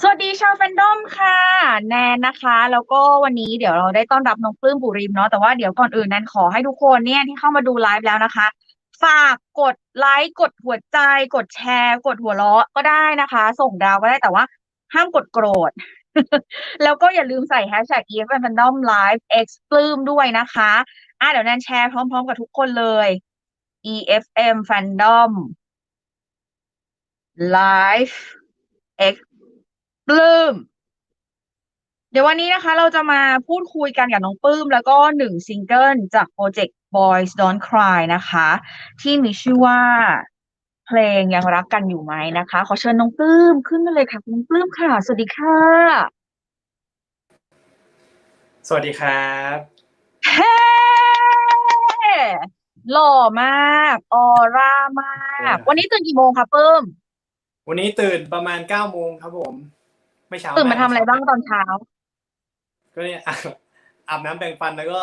สวัสดีชาวแฟนดอมค่ะ แนนนะคะ แล้วก็วันนี้เดี๋ยวเราได้ต้อนรับน้องปลื้มบุริมเนาะแต่ว่าเดี๋ยวก่อนอื่นแนนขอให้ทุกคนเนี่ยที่เข้ามาดูไลฟ์แล้วนะคะ ฝากกดไลค์กดหัวใจ กดแชร์ กดหัวเราะก็ได้นะคะ ส่งดาวก็ได้แต่ว่า ห้ามกดโกรธ แล้วก็อย่าลืมใส่แฮชแท็ก EFM Fandom Live X ปลื้มด้วยนะคะอะเดี๋ยวแนนแชร์พร้อมๆกับทุกคนเลย EFM Fandom Live X ปลื้ม เดี๋ยววันนี้นะคะ เราจะมาพูดคุยกันกับน้องปลื้ม แล้วก็หนึ่งซิงเกิลจากโปรเจกต์ Boys Don't Cry นะคะ ที่มีชื่อว่าเพลงยังรักกันอยู่ไหมนะคะ ขอเชิญน้องปลื้มขึ้นมาเลยค่ะคุณปลื้มค่ะ สวัสดีค่ะ สวัสดีครับเฮ้หล่อมาก ออร่ามาก วันนี้ตื่นกี่โมงคะปลื้ม วันนี้ตื่นประมาณเก้าโมงครับผม ไม่เช้าตื่นมาทำอะไรบ้างตอนเช้า ก็เนี่ยอาบอาบน้ำแปรงฟันแล้วก็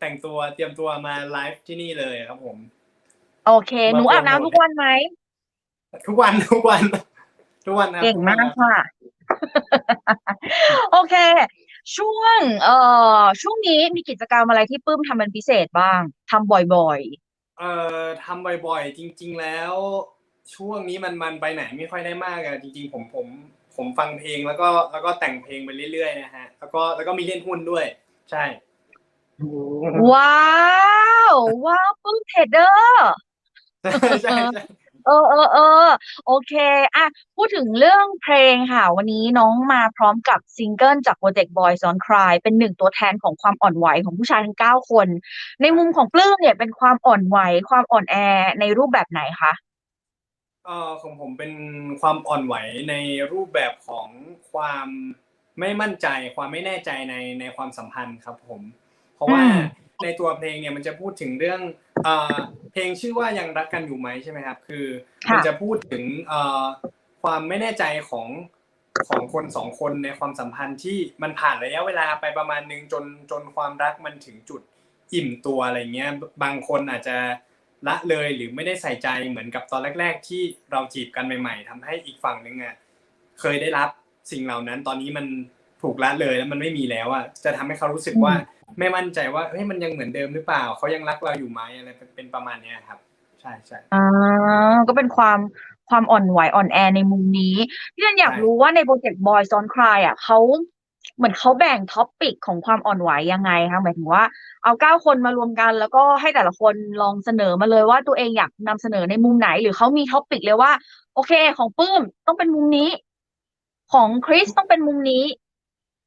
แต่งตัวเตรียมตัวมาไลฟ์ที่นี่เลยครับผม โอเค หนูมาโปรโมทอาบน้ำทุกวันไหม ทุกวันทุกวัน ทุกวันนะเก่งมากค่ะ โอเค ช่วง เอ่อ ช่วงนี้มีกิจกรรมอะไรที่ปลื้มทำเป็นพิเศษบ้างทำบ่อยเอ่อทำบ่อยๆ จริง ๆ แล้ว ช่วงนี้มันมันไปไหนไม่ค่อยได้มากอะจริง ๆ ผมผม ผมฟังเพลงแล้วก็แล้วก็แต่งเพลงไปเรื่อยๆนะฮะแล้วก็แล้วก็มีเล่นหุ้นด้วย ใช่ๆว้าวว้าวปลื้มเทรดเดอร์ใช่ใช่ใช่เออเออเออโอเคอะพูดถึงเรื่องเพลงค่ะ วันนี้น้องมาพร้อมกับซิงเกิลจากโปรเจกต์ Boys Don't Cry เป็นหนึ่งตัวแทนของความอ่อนไหวของผู้ชายทั้งเก้าคน ในมุมของปลื้มเนี่ยเป็นความอ่อนไหวความอ่อนแอในรูปแบบไหนคะ เอ่อของผมเป็นความอ่อนไหวในรูปแบบของความไม่มั่นใจ ความไม่แน่ใจในในความสัมพันธ์ครับผม เพราะว่าอืมในตัวเพลงเนี่ยมันจะพูดถึงเรื่องเอ่อเพลงชื่อว่ายังรักกันอยู่ไหมใช่ไหมครับ คือค่ะมันจะพูดถึงเอ่อความไม่แน่ใจของของคนสองคนในความสัมพันธ์ที่มันผ่านระยะเวลาไปประมาณนึงจนจนความรักมันถึงจุดอิ่มตัวอะไรเงี้ยบางคนอาจจะ ละเลยหรือไม่ได้ใส่ใจเหมือนกับตอนแรก ๆ ที่เราจีบกันใหม่ ๆทำให้อีกฝั่งนึงอะเคยได้รับสิ่งเหล่านั้น ตอนนี้มันถูกละเลยแล้วมันไม่มีแล้วอะจะทำให้เขารู้สึกว่าไม่มั่นใจว่าเฮ้ยมันยังเหมือนเดิมหรือเปล่าเขายังรักเราอยู่ไหมอะไรเป็นเป็นประมาณเนี้ยครับ ใช่ใช่อ่าก็เป็นความความอ่อนไหวอ่อนแอในมุมนี้พี่นันอยากใช่รู้ว่าในโปรเจกต์ Boys Don't Cry อะเขา เหมือนเขาแบ่งท็อปปิกของความอ่อนไหวยังไงคะหมายถึงว่าเอาเก้าคนมารวมกัน แล้วก็ให้แต่ละคนลองเสนอมาเลยว่าตัวเองอยากนำเสนอในมุมไหน หรือเขามีท็อปปิกเลยว่า โอเค ของปื้มต้องเป็นมุมนี้ ของคริสต้องเป็นมุมนี้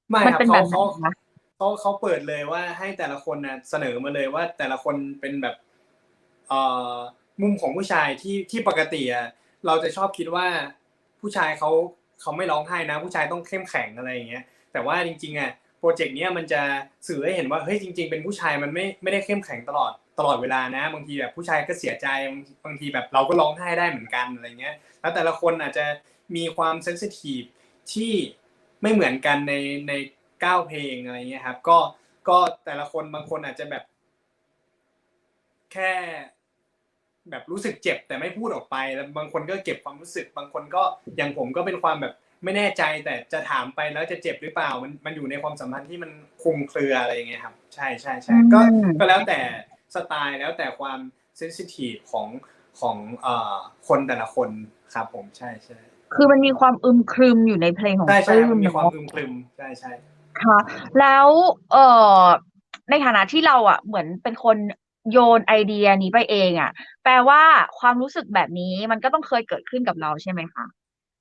ไม่มันครับเป็นแบเขาบไหนเขาคะเขาเขาเปิดเลยว่าให้แต่ละคนนะเสนอมาเลยว่า แต่ละคนเป็นแบบเอ่อมุมของผู้ชายที่ที่ปกติอะเราจะชอบคิดว่าผู้ชายเขาเขาไม่ร้องไห้นะ ผู้ชายต้องเข้มแข็งอะไรอย่างเงี้ย แต่ว่าจริงๆอะโปรเจกต์เนี้ยมันจะสื่อให้เห็นว่าเฮ้ยจริง ๆ เป็นผู้ชายมันไม่ไม่ได้เข้มแข็งตลอดตลอดเวลานะบางทีแบบผู้ชายก็เสียใจบางทีแบบเราก็ร้องไห้ได้เหมือนกันอะไรเงี้ย แล้วแต่ละคนอาจจะมีความเซนซิทีฟที่ไม่เหมือนกันในในเก้าเพลงอะไรเงี้ยครับ ก็ก็แต่ละคนบางคนอาจจะแบบ แค่แบบรู้สึกเจ็บแต่ไม่พูดออกไป แล้วบางคนก็เก็บความรู้สึก บางคนก็อย่างผมก็เป็นความแบบ ไม่แน่ใจแต่จะถามไปแล้วจะเจ็บหรือเปล่ามันมันอยู่ในความสัมพันธ์ที่มันคลุมเครืออะไรอย่างเงี้ยครับ ใช่ใช่ใช่ก็อืมก็แล้วแต่สไตล์แล้วแต่ความเซนซิทีฟของของเอ่อคนแต่ละคนครับผมใช่ใช่คือมันมีความอึมครึมอยู่ในเพลงของใช่ปใช่ลื้มัมนมีความเนาะอึมครึมใช่ใช่ค่ะ แล้วเอ่อในฐานะที่เราอะเหมือนเป็นคนโยนไอเดียนี้ไปเองอะ แปลว่าความรู้สึกแบบนี้มันก็ต้องเคยเกิดขึ้นกับเราใช่ไหมคะ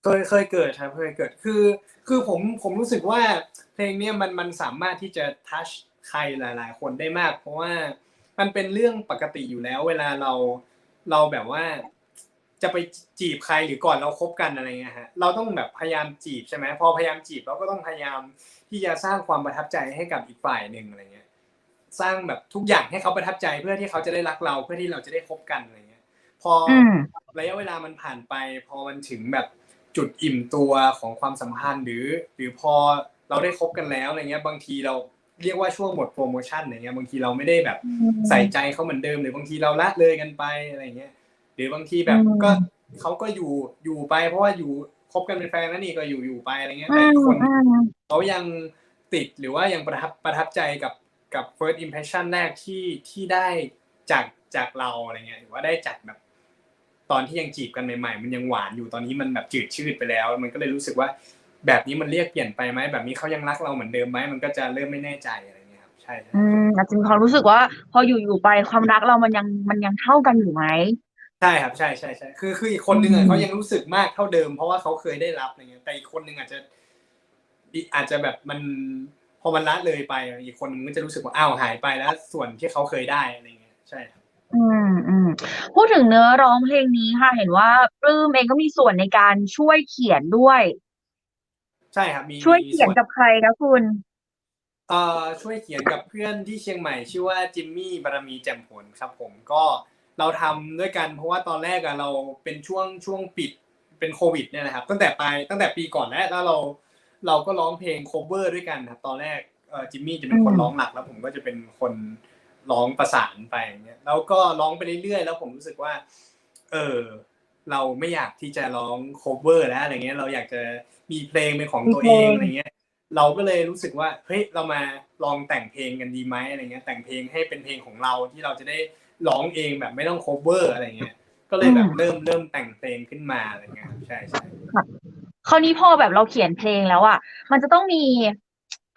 เคยเคยเกิดครับเคยเกิดคือ คือผมผมรู้สึกว่าเพลงเนี้ยมันมันสามารถที่จะทัชใครหลาย ๆ คนได้มาก เพราะว่ามันเป็นเรื่องปกติอยู่แล้ว เวลาเราเราแบบว่า จะไปจีบใครหรือก่อนเราคบกันอะไรเงี้ยฮะเราต้องแบบพยายามจีบใช่ไหมพอพยายามจีบเราก็ต้องพยายามที่จะสร้างความประทับใจให้กับอีกฝ่ายหนึ่งอะไรเงี้ย สร้างแบบทุกอย่างให้เขาประทับใจเพื่อที่เขาจะได้รักเราเพื่อที่เราจะได้คบกันอะไรเงี้ย พอออืมระยะเวลามันผ่านไป พอมันถึงแบบ จุดอิ่มตัวของความสัมพันธ์หรือ หรือพอเราได้คบกันแล้วอะไรเงี้ย บางทีเราเรียกว่าช่วงหมดโปรโมชั่นอะไรเงี้ยบางทีเราไม่ได้แบบใส่ใจเขาเหมือนเดิมหรือบางทีเราละเลยกันไปอะไรเงี้ยหรือบางทีแบบอืมก็เขาก็อยู่อยู่ไป เพราะว่าอยู่คบกันเป็นแฟนแล้วนี่ก็อยู่อยู่ไปอะไรเงี้ยอืแต่มอีกคนอืมเขายังติดหรือว่ายังประทับประทับใจกับกับ first impression แรกที่ที่ได้จากจากเราอะไรเงี้ยหรือว่าได้จากแบบ ตอนที่ยังจีบกันใหม่ๆ มันยังหวานอยู่ตอนนี้มันแบบจืดชืดไปแล้ว มันก็เลยรู้สึกว่าแบบนี้มันเรียกเปลี่ยนไปไหมแบบนี้เขายังรักเราเหมือนเดิมไหมมันก็จะเริ่มไม่แน่ใจอะไรเงี้ยครับใช่ใช่อืมอาจจะมีความรู้สึกว่า พออยู่อยู่ไปความรักเรามันยังมันยังเท่ากันอยู่ไหมใช่ครับใช่ใช่ใช่คือคืออีกคนนึงอือะมเขายังรู้สึกมากเท่าเดิม เพราะว่าเขาเคยได้รับอะไรเงี้ยแต่อีกคนนึงอาจจะอีอาจจะแบบมันพอมันละเลยไปอะอีกคนนึงก็จะรู้สึกว่าอ้าวหายไปแล้ว ส่วนที่เขาเคยได้อะไรเงี้ยใช่ครับ อืม อืม พูดถึงเนื้อร้องเพลงนี้ค่ะ เห็นว่าปลื้มเองก็มีส่วนในการช่วยเขียนด้วย ใช่ครับ มีช่วยมีเขียนส่วน กับใครคะคุณ เอ่อช่วยเขียนกับเพื่อนที่เชียงใหม่ชื่อว่าจิมมี่บารมีแจ่มผลครับผมก็เราทำด้วยกันเพราะว่าตอนแรกอะเราเป็นช่วงช่วงปิดเป็นโควิดเนี่ยนะครับ ตั้งแต่ปลายตั้งแต่ปีก่อนแล้วแล้วเราเราก็ร้องเพลงโคเวอร์ด้วยกันครับตอนแรกเอ่อจิมมี่จะเป็นคนอืมร้องหลักแล้วผมก็จะเป็นคน ร้องประสานไปอย่างเงี้ยแล้วก็ร้องไปเรื่อยๆ แล้วผมรู้สึกว่า เออเราไม่อยากที่จะร้องโคเวอร์แล้วอะไรเงี้ยเราอยากจะมีเพลงเป็นของตัวเองอะไรเงี้ย เราก็เลยรู้สึกว่าเฮ้ยเรามาลองแต่งเพลงกันดีไหมอะไรเงี้ย แต่งเพลงให้เป็นเพลงของเราที่เราจะได้ร้องเองแบบไม่ต้องโคเวอร์อะไรเงี้ยก็เลยแบบเริ่มเริ่มแต่งเพลงขึ้นมาอะไรเงี้ยครับใช่ใช่คราวนี้พอแบบเราเขียนเพลงแล้วอะมันจะต้องมี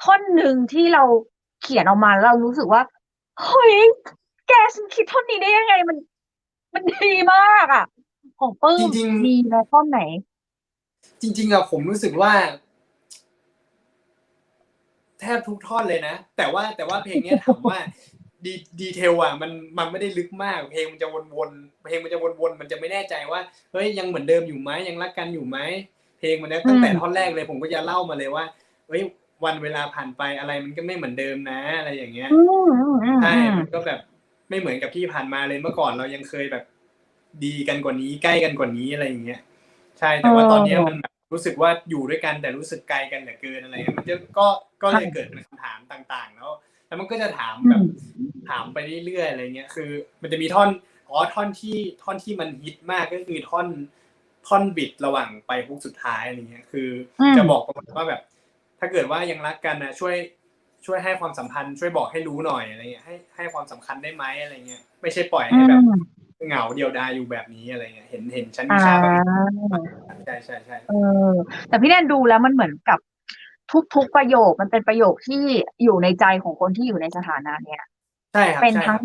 ท่อนหนึ่งที่เราเขียนออกมาแล้วเรารู้สึกว่า เฮ้ยแกฉันคิดท่อนนี้ได้ยังไงมัน มันดีมากอะ ของปลื้มจริงๆ มีในท่อนไหน จริง ๆอะผมรู้สึกว่า แทบทุกท่อนเลยนะ แต่ว่าแต่ว่าเพลงเนี้ยถามว่า ดีดีเทลอะมันมันไม่ได้ลึกมาก เพลงมันจะวนๆเพลงมันจะวนๆมันจะไม่แน่ใจว่าเฮ้ยยังเหมือนเดิมอยู่ไหมยังรักกันอยู่ไหมเพลงมันเนี่ยตั้งแต่อืมท่อนแรกเลย ผมก็จะเล่ามาเลยว่าเฮ้ย วันเวลาผ่านไปอะไรมันก็ไม่เหมือนเดิมนะ อะไรอย่างเงี้ยอืมอืมอืมใช่อืมมันก็แบบไม่เหมือนกับที่ผ่านมาเลยเมื่อก่อนเรายังเคยแบบ ดีกันกว่านี้ใกล้กันกว่านี้อะไรอย่างเงี้ยใช่แต่ว่าตอนเนี้ยมันแบบรู้สึกว่าอยู่ด้วยกันแต่รู้สึกไกลกันเหลือเกินอะไรเงี้ยมันจะก็ก็เลยเกิดเป็นคำถามต่าง ๆ แล้วแล้วมันก็จะถามแบบถามไปเรื่อยๆอะไรเงี้ยคือ มันจะมีท่อนอ๋อท่อนที่ท่อนที่มันฮิตมากก็คือท่อนท่อนบิดระหว่างไปฮุกสุดท้ายอะไรเงี้ยคืออืมจะบอกประมาณว่าแบบ ถ้าเกิดว่ายังรักกันนะช่วยช่วยให้ความสัมพันธ์ช่วยบอกให้รู้หน่อยอะไรเงี้ยให้ให้ความสำคัญได้ไหมอะไรเงี้ยไม่ใช่ปล่อยอืให้แบบมเหงาเดียวดายอยู่แบบนี้อะไรเงี้ยเห็นเห็นฉันมีอ่าค่าแบบนี้ใช่ใช่ใช่เออ แต่พี่แนนดูแล้วมันเหมือนกับทุกๆประโยคมันเป็นประโยคที่อยู่ในใจของคนที่อยู่ในสถานะเนี้ยใช่ครับเป็นใช่คทั้รังบ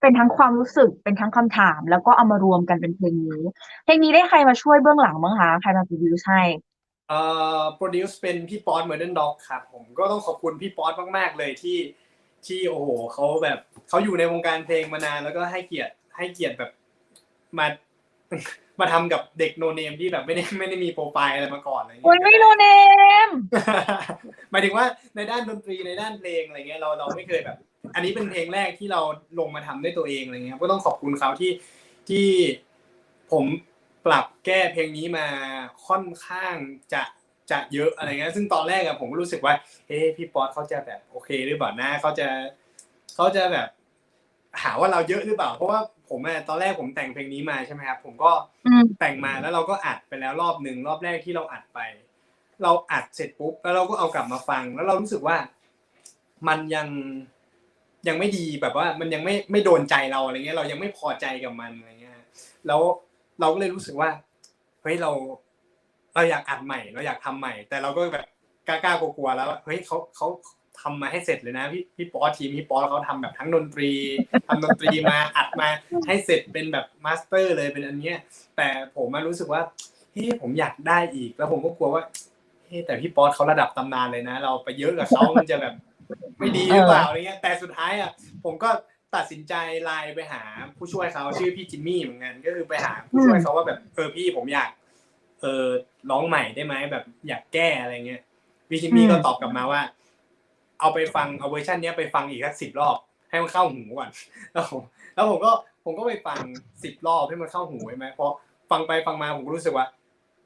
เป็นทั้งความรู้สึกเป็นทั้งคำถาม แล้วก็เอามารวมกันเป็นเพลงนี้เพลงนี้ได้ใครมาช่วยเบื้องหลังบ้างคะใครมาโปรดิวซ์ให้ เอ่อโปรดิวซ์เป็นพี่ป๊อตเมอร์เดนด็อกครับผมก็ต้องขอบคุณพี่ป๊อตมาก ๆ เลยที่ที่โอ้โหเขาแบบเขาอยู่ในวงการเพลงมานานแล้วก็ให้เกียรติให้เกียรติแบบมามาทำกับเด็กโนเนมที่แบบไม่ได้ไม่ได้มีโปรไฟล์อะไรมาก่อนอะไรเงี้โอ้ยไม่โนเนมหมายถึงว่าในด้านดนตรีในด้านเพลงอะไรเงี้ยเราเราไม่เคยแบบ อันนี้เป็นเพลงแรกที่เราลงมาทำด้วยตัวเองอะไรเงี้ยก็ต้องขอบคุณเขาที่ที่ผม ปรับแก้เพลงนี้มาค่อนข้างจะจะเยอะอะไรเงี้ยซึ่งตอนแรกอะผมก็รู้สึกว่าเฮ้พี่ป๊อตเขาจะแบบโอเคหรือเปล่านะเขาจะเขาจะแบบ หาว่าเราเยอะหรือเปล่า เพราะว่าผมอะตอนแรกผมแต่งเพลงนี้มาใช่ไหมครับผมก็อืมแต่งมาแล้วเราก็อัดไปแล้วรอบหนึ่งรอบแรกที่เราอัดไป เราอัดเสร็จปุ๊บแล้วเราก็เอากลับมาฟัง แล้วเรารู้สึกว่ามันยังยังไม่ดีแบบว่ามันยังไม่ไม่โดนใจเราอะไรเงี้ยเรายังไม่พอใจกับมันอะไรเงี้ยแล้ว เราก็เลยรู้สึกว่าเฮ้ยเรา เราอยากอัดใหม่ เราอยากทำใหม่ แต่เราก็แบบกล้ากลัวๆแล้วเฮ้ยเขาเขาทำมาให้เสร็จเลยนะพี่พี่ป๊อตทีมพี่ป๊อตเขาทำแบบทั้งดนตรีทำดนตรีมาอัดมาให้เสร็จเป็นแบบมาสเตอร์เลยเป็นอันเนี้ย แต่ผมมารู้สึกว่าเฮ้ยผมอยากได้อีกแล้วผมก็กลัวว่าเฮ้ยแต่พี่ป๊อตเขาระดับตำนานเลยนะ เราไปเยอะกับเขามันจะแบบไม่ดีหรือเปล่าอะไรเงี้ยแต่สุดท้ายอะผมก็ ตัดสินใจไลน์ไปหาผู้ช่วยเขาชื่อพี่จิมมี่เหมือนกันก็คือไปหาผู้ช่วยเขาว่าแบบเออพี่ผมอยาก เออร้องใหม่ได้ไหมแบบอยากแก้อะไรเงี้ยพี่จิมมี่อืมก็ตอบกลับมาว่า เอาไปฟังเอาเวอร์ชันเนี้ยไปฟังอีกสักสิบรอบ ให้มันเข้าหูก่อนแล้วผมแล้วผมก็ผมก็ไปฟังสิบรอบให้มันเข้าหูใช่ไหมเพราะฟังไปฟังมาผมก็รู้สึกว่า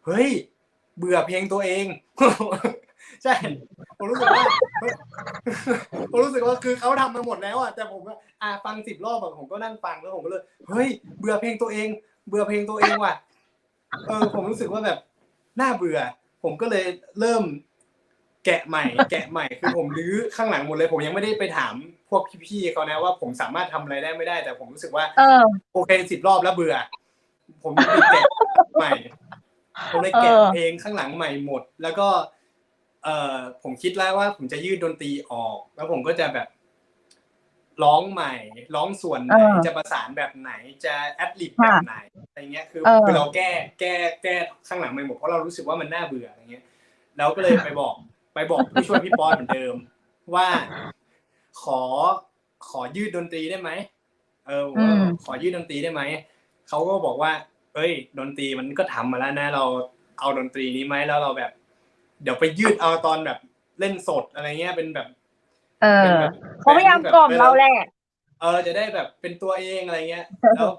เฮ้ย เบื่อเพลงตัวเอง ใช่ผมรู้สึกว่าผมรู้สึกว่าคือเขาทำมาหมดแล้วอะแต่ผมอะอะฟังสิบรอบอะผมก็นั่งฟังแล้วผมก็เลยเฮ้ยเบื่อเพลงตัวเอง เบื่อเพลงตัวเองว่ะเออผมรู้สึกว่าแบบน่าเบื่อ ผมก็เลยเริ่ม แกะใหม่ แกะใหม่คือผมรื้อข้างหลังหมดเลย ผมยังไม่ได้ไปถามพวกพี่ๆเขานะว่าผมสามารถทำอะไรได้ไม่ได้ แต่ผมรู้สึกว่าเออโอเคสิบรอบแล้วเบื่อ ผมเลยแกะใหม่ผมเลยแกะเออเพลงข้างหลังใหม่หมด แล้วก็ เอ่อผมคิดแล้วว่าผมจะยืดดนตรีออก แล้วผมก็จะแบบร้องใหม่ ร้องส่วนไหนเออจะประสานแบบไหนจะแอดลิบแบบไหนอะไรเงี้ยคือเออคือเราแก้แก้แก้ข้างหลังใหม่หมดเพราะเรารู้สึกว่ามันน่าเบื่ออะไรเงี้ยแล้วก็เลยไปบอก ไปบอกผู้ช่วยพี่ป๊อตเหมือนเดิม ว่าขอขอยืดดนตรีได้ไหมเออว่าอืมขอยืดดนตรีได้ไหมเขาก็บอกว่าเอ้ย ดนตรีมันก็ทำมาแล้วนะ เราเอาดนตรีนี้ไหมแล้วเราแบบ เดี๋ยวไปยืดเอาตอนแบบเล่นสดอะไรเงี้ยเป็นแบบ เอเป็นอแบบเขาพยายามกล่อมเราแหละเออจะได้แบบเป็นตัวเองอะไรเงี้ยแล้ว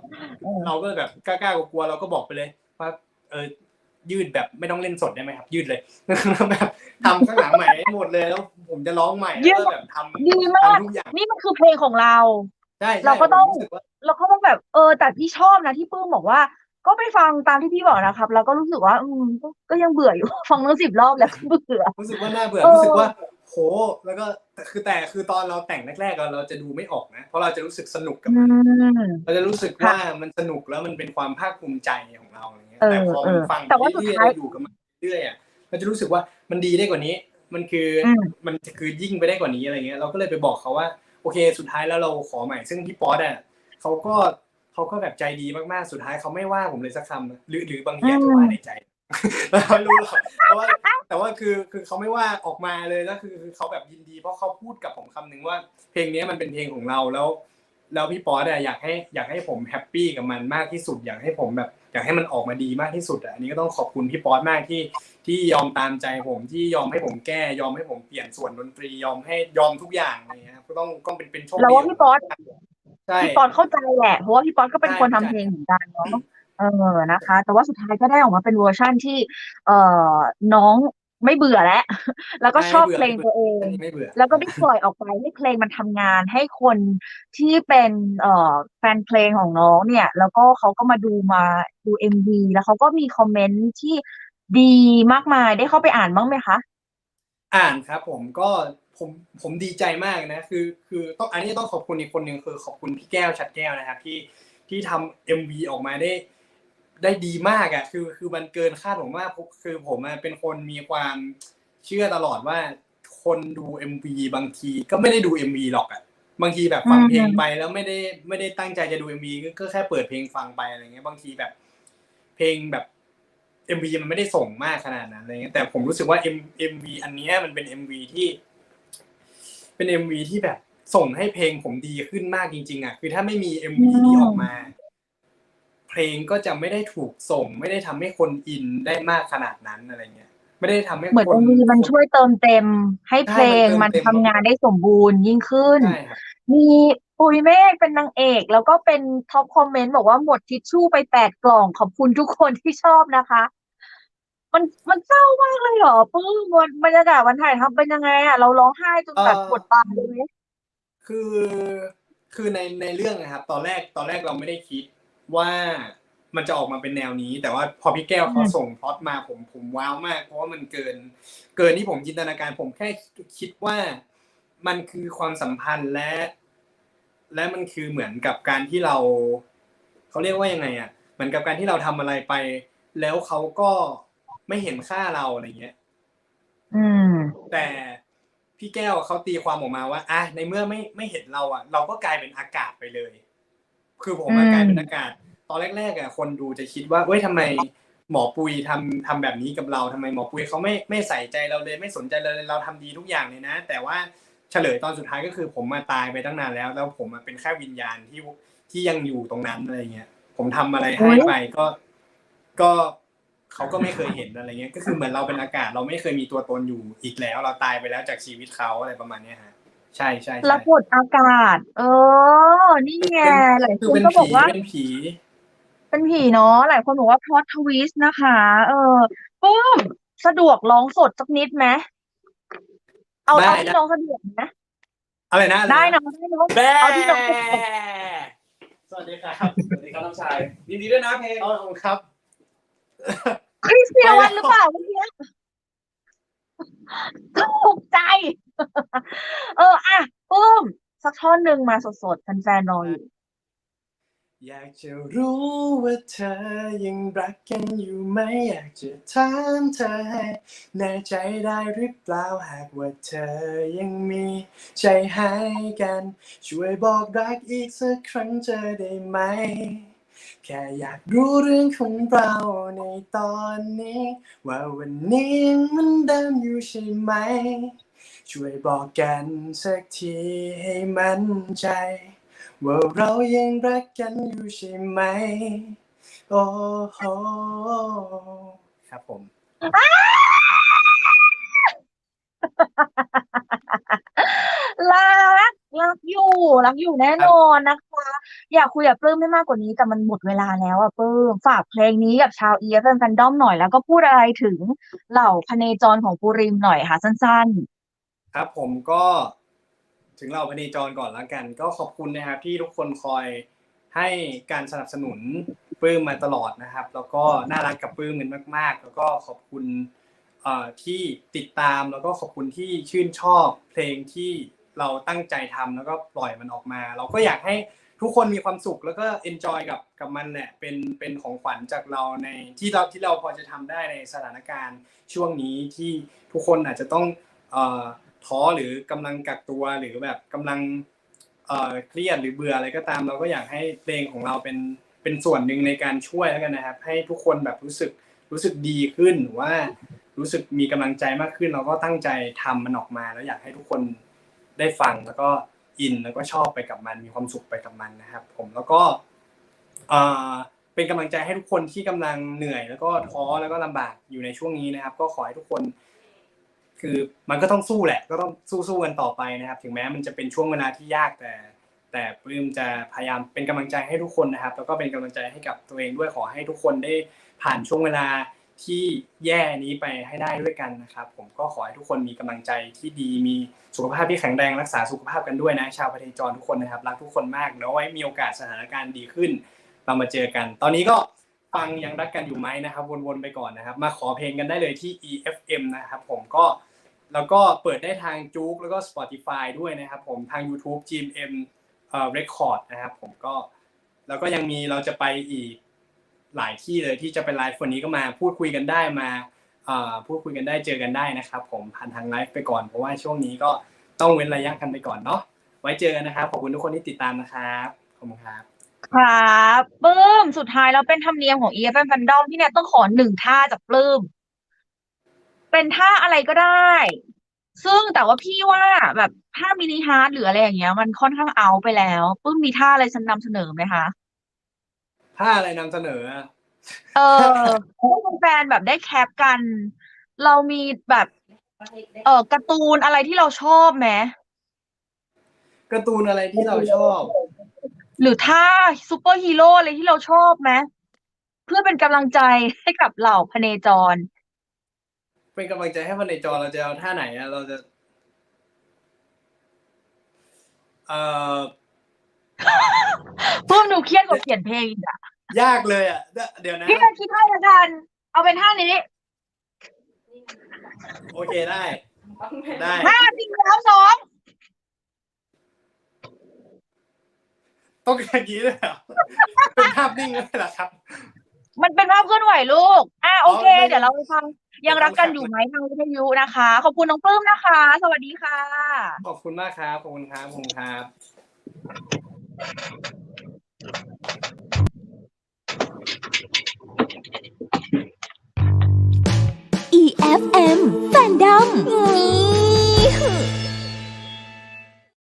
เออเราก็แบบกล้าๆกลัวๆเราก็บอกไปเลยว่าเออยืดแบบไม่ต้องเล่นสดได้ไหมครับ ยืดเลยแบบทำข้างหลังใหม่ให้หมดเลยแล้วผมจะร้องใหม่แล้วก็แบบทำดีมากทำทุกอย่างนี่มันคือเพลงของเราใช่ใช่เราก็ต้องผมรู้สึกว่าเราก็ต้องแบบเออแต่พี่ชอบนะที่ปื้มบอกว่า ก็ไปฟังตามที่พี่บอกนะครับ แล้วก็รู้สึกว่า อืมก็ก็ยังเบื่ออยู่ ฟังตั้งสิบรอบแล้วก็เบื่อ รู้สึกว่าน่าเบื่อเออรู้สึกว่าโหแล้วก็แต่คือแต่คือตอนเราแต่งแรกๆเราเราจะดูไม่ออกนะ เพราะเราจะรู้สึกสนุกกับอืมันมเราจะรู้สึกว่ามันสนุกแล้วมันเป็นความภาคภูมิใจของเราอะไรเงี้ยเออแต่พอมันเออฟังแต่ว่าสุดเรื่อยๆท้ายเราอยู่กับมันเรื่อยๆอะเราจะรู้สึกว่ามันดีได้กว่านี้ มันคืออมมันจะคือยิ่งไปได้กว่านี้อะไรเงี้ยเราก็เลยไปบอกเขาว่าโอเค สุดท้ายแล้วเราขอใหม่ซึ่งพี่ป๊อตอะเขาก็ เขาก็แบบใจดีมากๆ สุดท้ายเขาไม่ว่าผมเลยสักคำนะหรือหรือบางทีอาจจะว่าในใจเราไม่รู้หรอกแต่ว่าแต่ว่าคือคือเขาไม่ว่าออกมาเลยแล้วคือคือเขาแบบยินดี เพราะเขาพูดกับผมคำหนึ่งว่า เพลงนี้มันเป็นเพลงของเราแล้ว แล้วพี่ป๊อตอะอยากให้อยากให้ผมแฮปปี้กับมันมากที่สุดอยากให้ผมแบบอยากให้มันออกมาดีมากที่สุดอะอันนี้ก็ต้องขอบคุณพี่ป๊อตมากที่ที่ยอมตามใจผมที่ยอมให้ผมแก้ ยอมให้ผมเปลี่ยนส่วนดนตรียอมให้ยอมทุกอย่างอะไรเงี้ยก็ต้องก็เป็นเป็นโชคดีเราว่าพี่ป๊อตใช่ พี่ป๊อตเข้าใจแหละ เพราะว่าพี่ป๊อตก็เป็นใช่คนทำใช่เพลงเหมือนกันเนาะเออนะคะ แต่ว่าสุดท้ายก็ได้ออกมาเป็นเวอร์ชั่นที่ เอ่อน้องไม่เบื่อแล้ว แล้วก็ชอบเพลงตัวเองอันนี้ไม่เบื่อแล้วก็ได้ปล่อยออกไปให้เพลงมันทำงานให้คนที่เป็นเอ่อแฟนเพลงของน้องเนี่ย แล้วก็เขาก็มาดูมาดูเอ็มวีแล้วเขาก็มีคอมเมนต์ที่ดีมากมายได้เข้าไปอ่านบ้างไหมคะ อ่านครับผมก็ ผมผมดีใจมากนะคือคือต้องอันนี้ต้องขอบคุณอีกคนหนึ่งคือขอบคุณพี่แก้วชัดแก้วนะครับที่ที่ทำเอ็มวีออกมาได้ได้ดีมากอะคือคือมันเกินคาดผมมากคือผมอะเป็นคนมีความเชื่อตลอดว่าคนดู MV บางทีก็ไม่ได้ดู MV หรอกอะบางทีแบบฟังเพลงอืมไปแล้วไม่ได้ไม่ได้ตั้งใจจะดู MV ก็ก็แค่เปิดเพลงฟังไปอะไรเงี้ยบางทีแบบ เพลงแบบ MV มันไม่ได้ส่งมากขนาดนั้นอะไรเงี้ยแต่ผมรู้สึกว่า M MV อันเนี้ยมันเป็น MV ที่ เป็น MV ที่แบบส่งให้เพลงผมดีขึ้นมากจริง ๆอะคือถ้าไม่มี MV นี้ออกมา เพลงก็จะไม่ได้ถูกส่ง ไม่ได้ทำให้คนอินได้มากขนาดนั้นอะไรเงี้ย ไม่ได้ทำให้เหมือนคนเอ็มวีมันช่วยเติมเต็ม ให้เพลงใช่มัมันนเติมเต็มทำงานได้สมบูรณ์ยิ่งขึ้น ใช่ครับ มีปุยเมฆเป็นนางเอก แล้วก็เป็นท็อปคอมเมนต์บอกว่าหมดทิชชู่ไปแปดกล่องขอบคุณทุกคนที่ชอบนะคะ มันมันเศร้ามากเลยเหรอปื้มวันบรรยากาศวันถ่ายทำเป็นยังไงอะเราร้องไห้จนแบบเอ่อปวดตาเลยไหมคือคือในในเรื่องนะครับ ตอนแรกตอนแรกเราไม่ได้คิดว่ามันจะออกมาเป็นแนวนี้ แต่ว่าพอพี่แก้วเขาส่งพล็อตมาผมผมว้าวมาก เพราะว่ามันเกิน เกินที่ผมจินตนาการ ผมแค่คิดว่ามันคือความสัมพันธ์และ และมันคือเหมือนกับการที่เราเขาเรียกว่ายังไงอะเหมือนกับการที่เราทำอะไรไป แล้วเขาก็ ไม่เห็นค่าเราอะไรเงี้ยอืมแต่พี่แก้วเขาตีความออกมาว่าอะในเมื่อไม่ไม่เห็นเราอะ เราก็กลายเป็นอากาศไปเลย คือผมอะอืมกลายเป็นอากาศ ตอนแรกๆอะคนดูจะคิดว่าเอ้ยทำไมหมอปุยทำทำแบบนี้กับเราทำไมหมอปุยเขาไม่ไม่ใส่ใจเราเลย ไม่สนใจเราเลยเราทำดีทุกอย่างเลยนะ แต่ว่าเฉลยตอนสุดท้ายก็คือผมมาตายไปตั้งนานแล้ว แล้วผมมาเป็นแค่วิญญาณที่ที่ยังอยู่ตรงนั้นอะไรเงี้ยผมทำอะไรให้ไปก็ก็ เขาก็ไม่เคยเห็นอะไรเงี้ยก็คือเหมือนเราเป็นอากาศเราไม่เคยมีตัวตนอยู่อีกแล้ว เราตายไปแล้วจากชีวิตเขาอะไรประมาณเนี้ยฮะใช่ใช่แล้ใช่วปวดอากาศ เออ นี่ไงหลายคืคอนเป็นก็บผีอกว่าเป็นผี เป็นผีเนาะหลายคนบอกว่าพล็อตทวิสต์นะคะ เออปุ้มสะดวกร้องสดสักนิดไหมเอาได้เอาที่ได้น้องสะดวกไหมอะไรนะอรได้นะได้เนอะแบเอาที่น้องสะดวกสวัสดีครับสวัสดีครับน้องชายยินดีด้วยนะเพลงเอาครับ คริสเตียวันหรือเปล่าเมื่อกี้ตกใจ เออ อะปุ้ม สักท่อนหนึ่งมาสดๆแฟนๆรออยู่ อยากจะรู้ว่าเธอยังรักกันอยู่ไหม อยากจะถามเธอให้แน่ใจได้หรือเปล่าหากว่าเธอยังมีใจให้กัน ช่วยบอกรักอีกสักครั้งจะได้ไหม แค่อยากรู้เรื่องของเราในตอนนี้ ว่าวันนี้มันเดิมอยู่ใช่ไหม ช่วยบอกกันสักทีให้มั่นใจ ว่าเรายังรักกันอยู่ใช่ไหม โอ้โหครับผม รักรักอยู่ รักอยู่แน่นอนนะคะ อยากคุยกับปลื้มไม่มากกว่านี้แต่มันหมดเวลาแล้วอะปลื้มฝากเพลงนี้กับชาว EFM Fandom หน่อยแล้วก็พูดอะไรถึงเหล่าพเนจรของปูริมหน่อยค่ะสั้น ๆ ครับผมก็ถึงเราพเนจรก่อนแล้วกัน ก็ขอบคุณนะครับที่ทุกคนคอยให้การสนับสนุนปลื้มมาตลอดนะครับ แล้วก็น่ารักกับปลื้มกันมาก ๆ แล้วก็ขอบคุณเอ่อที่ติดตามแล้วก็ขอบคุณที่ชื่นชอบเพลงที่เราตั้งใจทำแล้วก็ปล่อยมันออกมา เราก็อยากให้ ทุกคนมีความสุขแล้วก็เอนจอยกับกับมันเนี่ยเป็นเป็นของขวัญจากเราในที่เราที่เราพอจะทำได้ในสถานการณ์ช่วงนี้ที่ทุกคนอาจจะต้องเอ่อท้อหรือกำลังกักตัวหรือแบบกำลังเอ่อเครียดหรือเบื่ออะไรก็ตาม เราก็อยากให้เพลงของเราเป็นเป็นส่วนหนึ่งในการช่วยแล้วกันนะครับ ให้ทุกคนแบบรู้สึกรู้สึกดีขึ้นหรือว่ารู้สึกมีกำลังใจมากขึ้น เราก็ตั้งใจทำมันออกมา แล้วอยากให้ทุกคนได้ฟังแล้วก็ อินแล้วก็ชอบไปกับมันมีความสุขไปกับมันนะครับ ผมแล้วก็เป็นกำลังใจให้ทุกคนที่กำลังเหนื่อย แล้วก็ท้อแล้วก็ลำบากอยู่ในช่วงนี้นะครับ ก็ขอให้ทุกคน คือมันก็ต้องสู้แหละ ก็ต้องสู้ๆกันต่อไปนะครับ ถึงแม้มันจะเป็นช่วงเวลาที่ยากแต่ แต่ปลื้มจะพยายามเป็นกำลังใจให้ทุกคนนะครับ แล้วก็เป็นกำลังใจให้กับตัวเองด้วยขอให้ทุกคนได้ผ่านช่วงเวลา ที่แย่นี้ไปให้ได้ด้วยกันนะครับ ผมก็ขอให้ทุกคนมีกำลังใจที่ดีมีสุขภาพที่แข็งแรงรักษาสุขภาพกันด้วยนะชาวพเทจรทุกคนนะครับรักทุกคนมากแล้วไว้มีโอกาสสถานการณ์ดีขึ้น เรามาเจอกัน ตอนนี้ก็ฟังยังรักกันอยู่ไหมนะครับ วนๆไปก่อนนะครับ มาขอเพลงกันได้เลยที่ EFM นะครับ ผมก็แล้วก็เปิดได้ทางจู๊กแล้วก็ Spotify ด้วยนะครับ ผมทาง YouTube GMM เอ่อ Record นะครับ ผมก็แล้วก็ยังมีเราจะไปอีก หลายที่เลยที่จะเป็นไลฟ์วันนี้ก็มาพูดคุยกันได้มาพูดคุยกันได้เจอกันได้นะครับ ผมผ่านทางไลฟ์ไปก่อนเพราะว่าช่วงนี้ก็ต้องเว้นระยะกันไปก่อนเนาะไว้เจอกันนะครับขอบคุณทุกคนที่ติดตามนะครับขอบคุณครับครับปลื้มสุดท้ายแล้วเป็นธรรมเนียมของ EFM Fandom ที่เนี่ยต้องขอหนึ่งท่าจากปลื้มเป็นท่าอะไรก็ได้ ซึ่งแต่ว่าพี่ว่าแบบท่ามินิฮาร์ดหรืออะไรอย่างเงี้ย มันค่อนข้างเอาไปแล้วปลื้มมีท่าอะไรฉันนำเสนอไหมคะ ถ้าอะไรนำเสนออะเออให้แฟนๆแบบได้แคปกัน เรามีแบบเออการ์ตูนอะไรที่เราชอบไหมการ์ตูนอะไรที่เราชอบ หรือท่าซูเปอร์ฮีโร่อะไรที่เราชอบไหมเพื่อเป็นกำลังใจให้กับเหล่าพเนจร เป็นกำลังใจให้คนในจอเราจะเอาท่าไหนอะเราจะ เอ่อ เพิ่มหนูเครียดกว่าเขียนเพลงอีกอะยากเลยอะ เดี๋ยวนะ พี่จะคิดให้ละกัน เอาเป็นท่านี้โอเคได้ ได้ ห้าสี่สามสองต้องอย่างนี้เลยเหรอเป็นภาพนิ่งเลยเหรอครับ มันเป็นภาพเคลื่อนไหวลูก อะโอเคอ๋อไม่เดี๋ยวเราไปฟัง ยังรักกันอยู่ไหมทางวิทยุนะคะ ขอบคุณน้องปลื้มนะคะ สวัสดีค่ะขอบคุณมากครับ ขอบคุณครับขอบคุณครับ EFM Fandom นี่